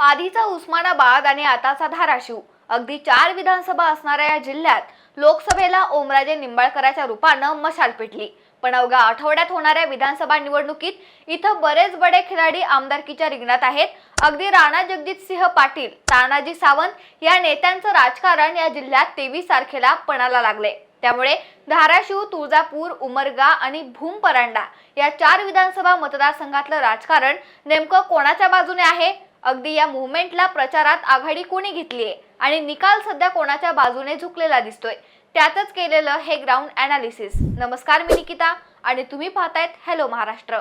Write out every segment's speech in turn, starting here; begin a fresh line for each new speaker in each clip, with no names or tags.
आधीचा उस्मानाबाद आणि आताचा धाराशिव. अगदी चार विधानसभा असणाऱ्या या जिल्ह्यात लोकसभेला ओमराजे निंबाळकराच्या रूपानं मशाल पेटली. पण अवघ्या आठवड्यात होणाऱ्या विधानसभा निवडणुकीत इथं बरेच बडे खिलाडी आमदारकीच्या रिंगणात आहेत. अगदी राणा जगजित सिंह पाटील तानाजी सावंत या नेत्यांचं राजकारण या जिल्ह्यात तेवीस तारखेला पणाला लागले. त्यामुळे धाराशिव तुळजापूर उमरगा आणि भूम परांडा या चार विधानसभा मतदारसंघातलं राजकारण नेमकं कोणाच्या बाजूने आहे? अगदी या मुव्हमेंटला प्रचारात आघाडी कोणी घेतलीये आणि निकाल सध्या कोणाच्या बाजूने झुकलेला दिसतोय? त्यातच केलेलं हे ग्राउंड अनालिसिस नमस्कार मी निकिता आणि तुम्ही पाहतायत हॅलो महाराष्ट्र.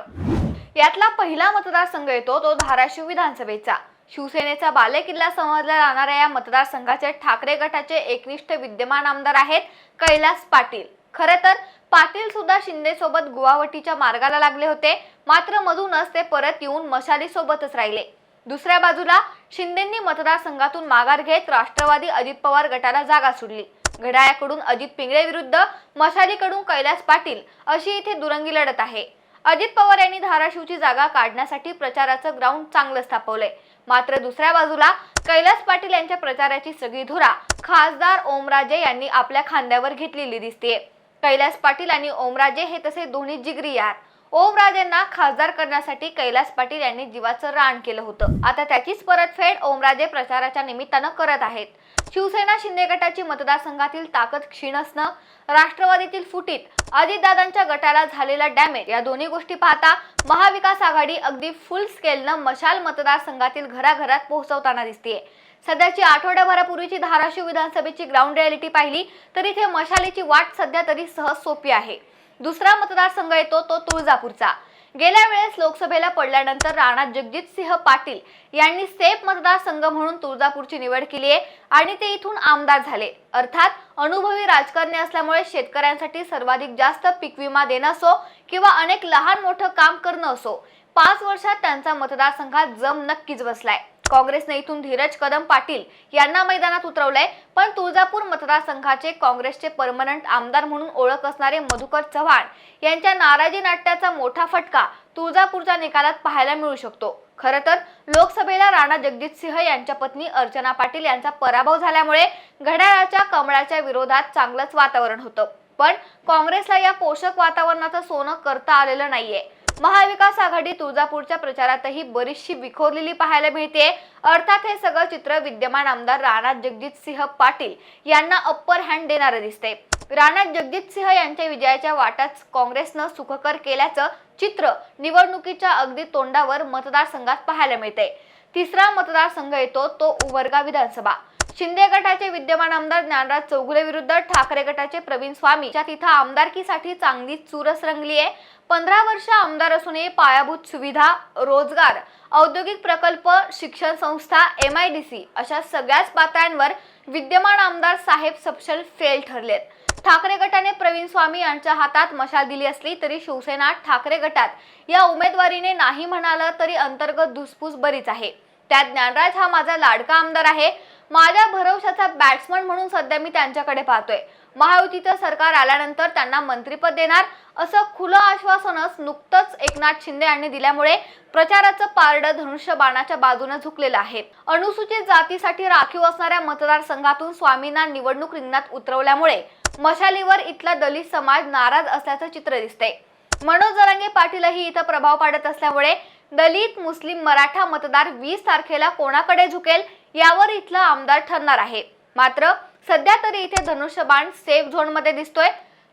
यातला पहिला मतदारसंघ येतो तो धाराशिव विधानसभेचा. शिवसेनेचा बालेकिल्ला समजल्या जाणाऱ्या या मतदारसंघाचे ठाकरे गटाचे एकनिष्ठ विद्यमान आमदार आहेत कैलास पाटील. खरे तर पाटील सुद्धा शिंदे सोबत गुवाहाटीच्या मार्गाला लागले होते. मात्र मधूनच ते परत येऊन मशाली सोबतच राहिले. दुसऱ्या बाजूला शिंदेंनी मतदारसंघातून माघार घेत राष्ट्रवादी अजित पवार गटाला जागा सोडली. घड्याळाकडून अजित पिंगळे विरुद्ध मशालीकडून कैलास पाटील अशी इथे दुरंगी लढत आहे. अजित पवार यांनी धाराशिवची जागा काढण्यासाठी प्रचाराचं ग्राउंड चांगलं स्थापवलंय. मात्र दुसऱ्या बाजूला कैलास पाटील यांच्या प्रचाराची सगळी धुरा खासदार ओमराजे यांनी आपल्या खांद्यावर घेतलेली दिसते कैलास पाटील आणि ओमराजे हे तसे दोन्ही जिगरी यार. ओमराजेंना खासदार करण्यासाठी कैलास पाटील यांनी जीवाचं रान केलं होतं. आता त्याचीच परतफेड ओमराजे प्रचाराच्या निमित्तानं करत आहेत. शिवसेना शिंदे गटाची मतदारसंघातील ताकद क्षीण असणं राष्ट्रवादीतील फुटीत अजितदादांच्या गटाला झालेला डॅमेज या दोन्ही गोष्टी पाहता महाविकास आघाडी अगदी फुल स्केलनं मशाल मतदारसंघातील घराघरात पोहोचवताना दिसतेय. सध्याची आठवड्याभरापूर्वीची धाराशिव विधानसभेची ग्राउंड रियालिटी पाहिली तर इथे मशालीची वाट सध्या तरी सहज सोपी आहे. दुसरा मतदारसंघ येतो तो तुळजापूरचा. गेल्या वेळेस लोकसभेला पडल्यानंतर राणा जगजितसिंह पाटील यांनी सेफ मतदारसंघ म्हणून तुळजापूरची निवड केली आहे आणि ते इथून आमदार झाले. अर्थात अनुभवी राजकारणी असल्यामुळे शेतकऱ्यांसाठी सर्वाधिक जास्त पीक विमा देणं असो किंवा अनेक लहान मोठं काम करणं असो पाच वर्षात त्यांचा मतदारसंघात जम नक्कीच बसलाय. काँग्रेसने इथून धीरज कदम पाटील यांना मैदानात उतरवलंय. पण तुळजापूर मतदारसंघाचे काँग्रेसचे परमनंट आमदार म्हणून ओळख असणारे मधुकर चव्हाण यांच्या नाराजी नाट्याचा मोठा फटका तुळजापूरच्या निकालात पाहायला मिळू शकतो. खरं तर लोकसभेला राणा जगजित सिंह यांच्या पत्नी अर्चना पाटील यांचा पराभव झाल्यामुळे घड्याळाच्या कमळाच्या विरोधात चांगलंच वातावरण होतं. पण काँग्रेसला या पोषक वातावरणाचं सोनं करता आलेलं नाहीये. महाविकास आघाडी तुळजापूरच्या प्रचारातही बरीचशी विखोरलेली पाहायला मिळते अर्थात हे सगळं चित्र विद्यमान आमदार राणा जगजित सिंह पाटील यांना अप्पर हँड देणारं दिसते राणा जगजित सिंह यांच्या विजयाच्या वाटात काँग्रेसनं सुखकर केल्याचं चित्र निवडणुकीच्या अगदी तोंडावर मतदारसंघात पाहायला मिळते तिसरा मतदारसंघ येतो तो उमरगा विधानसभा. शिंदे गटाचे विद्यमान आमदार ज्ञानराज चौगुले विरुद्ध ठाकरे गटाचे प्रवीण स्वामी च्या तिथं आमदारकीसाठी चांगली चुरस रंगली आहे. पंधरा वर्ष आमदार असूनही पायाभूत सुविधा रोजगार औद्योगिक प्रकल्प शिक्षण संस्था एम आय डी सी अशा सगळ्याच पातळ्यांवर विद्यमान आमदार साहेब सपशल फेल ठरलेत. ठाकरे गटाने प्रवीण स्वामी यांच्या हातात मशाल दिली असली तरी शिवसेना ठाकरे गटात या उमेदवारीने नाही म्हणालं तरी अंतर्गत धुसफूस बरीच आहे. त्यात ज्ञानराज हा माझा लाडका आमदार आहे. माझ्या भरवशाचा बॅट्समन म्हणून सध्या मी त्यांच्याकडे पाहतोय. महायुतीचं सरकार आल्यानंतर त्यांना मंत्रीपद देणार असं खुलं आश्वासनच नुकतंच एकनाथ शिंदे यांनी दिल्यामुळे प्रचाराचं पारडं धनुष्यबाणाच्या बाजूने झुकलेलं आहे. अनुसूचित जातीसाठी राखीव असणाऱ्या मतदारसंघातून स्वामींना निवडणूक रिंगणात उतरवल्यामुळे मशालीवर इथला दलित समाज नाराज असल्याचं चित्र दिसतंय. मनोज जरांगे पाटीलही इथं प्रभाव पाडत असल्यामुळे दलित मुस्लिम मराठा मतदार वीस तारखेला कोणाकडे झुकेल यावर इथला आमदार ठरणार आहे. मात्र सध्या तरी इथे धनुष्यबाण सेफ झोनमध्ये दिसतोय.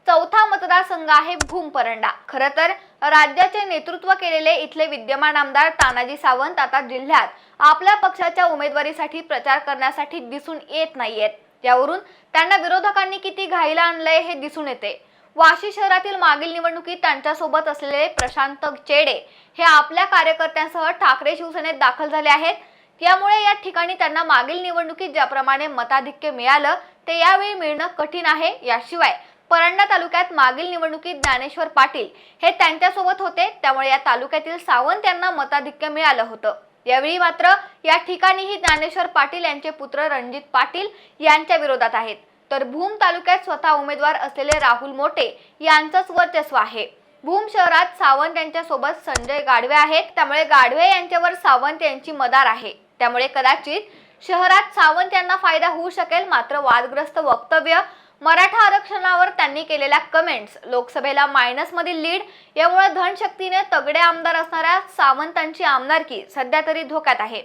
चौथा मतदारसंघ आहे भूम परंडा खरं तर राज्याचे नेतृत्व केलेले इथले विद्यमान आमदार तानाजी सावंत आता जिल्ह्यात आपल्या पक्षाच्या उमेदवारीसाठी प्रचार करण्यासाठी दिसून येत नाहीयेत. यावरून त्यांना विरोधकांनी किती घाईला आणलंय हे दिसून येते. वाशी शहरातील मागील निवडणुकीत त्यांच्यासोबत असलेले प्रशांत चेडे हे आपल्या कार्यकर्त्यांसह ठाकरे शिवसेनेत दाखल झाले आहेत. यामुळे या ठिकाणी त्यांना मागील निवडणुकीत ज्याप्रमाणे मताधिक्य मिळालं ते यावेळी मिळणं कठीण आहे याशिवाय परंडा तालुक्यात मागील निवडणुकीत ज्ञानेश्वर पाटील हे त्यांच्यासोबत होते त्यामुळे या तालुक्यातील सावंत यांना मताधिक्य मिळालं होतं. यावेळी मात्र या ठिकाणीही ज्ञानेश्वर पाटील यांचे पुत्र रणजित पाटील यांच्या विरोधात आहेत. तर भूम तालुक्यात स्वतः उमेदवार असलेले राहुल मोटे यांचंच वर्चस्व आहे. भूम शहरात सावंत यांच्यासोबत संजय गाडवे आहेत त्यामुळे गाडवे यांच्यावर सावंत यांची मदार आहे. त्यामुळे कदाचित शहरात सावंत यांना फायदा होऊ शकेल मात्र वादग्रस्त वक्तव्य मराठा आरक्षणावर त्यांनी केलेल्या कमेंट्स लोकसभेला मायनसमधील लीड यामुळे धनशक्तीने तगडे आमदार असणाऱ्या सावंतांची आमदारकी सध्या तरी धोक्यात आहे.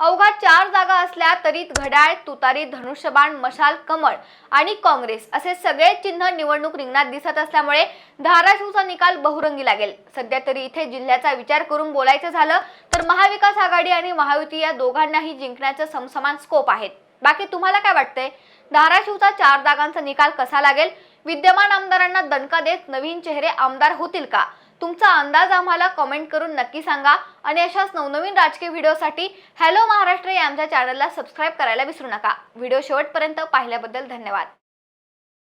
अवघा चार जागा असल्या तरी घड्याळ तुतारी धनुष्यबाण मशाल कमळ आणि काँग्रेस असे सगळे चिन्ह निवडणूक रिंगणात दिसत असल्यामुळे धाराशिवचा निकाल बहुरंगी लागेल. सध्या तरी इथे जिल्ह्याचा विचार करून बोलायचं झालं तर महाविकास आघाडी आणि महायुती या दोघांनाही जिंकण्याचं समसमान स्कोप आहेत बाकी तुम्हाला काय वाटतंय? धाराशिवचा चार जागांचा निकाल कसा लागेल? विद्यमान आमदारांना दणका देत नवीन चेहरे आमदार होतील का? तुमचा अंदाज आम्हाला कमेंट करून नक्की सांगा. आणि अशाच नवनवीन राजकीय व्हिडिओसाठी हॅलो महाराष्ट्र या आमच्या चॅनलला सबस्क्राईब करायला विसरू नका. व्हिडिओ शेवटपर्यंत पाहिल्याबद्दल धन्यवाद.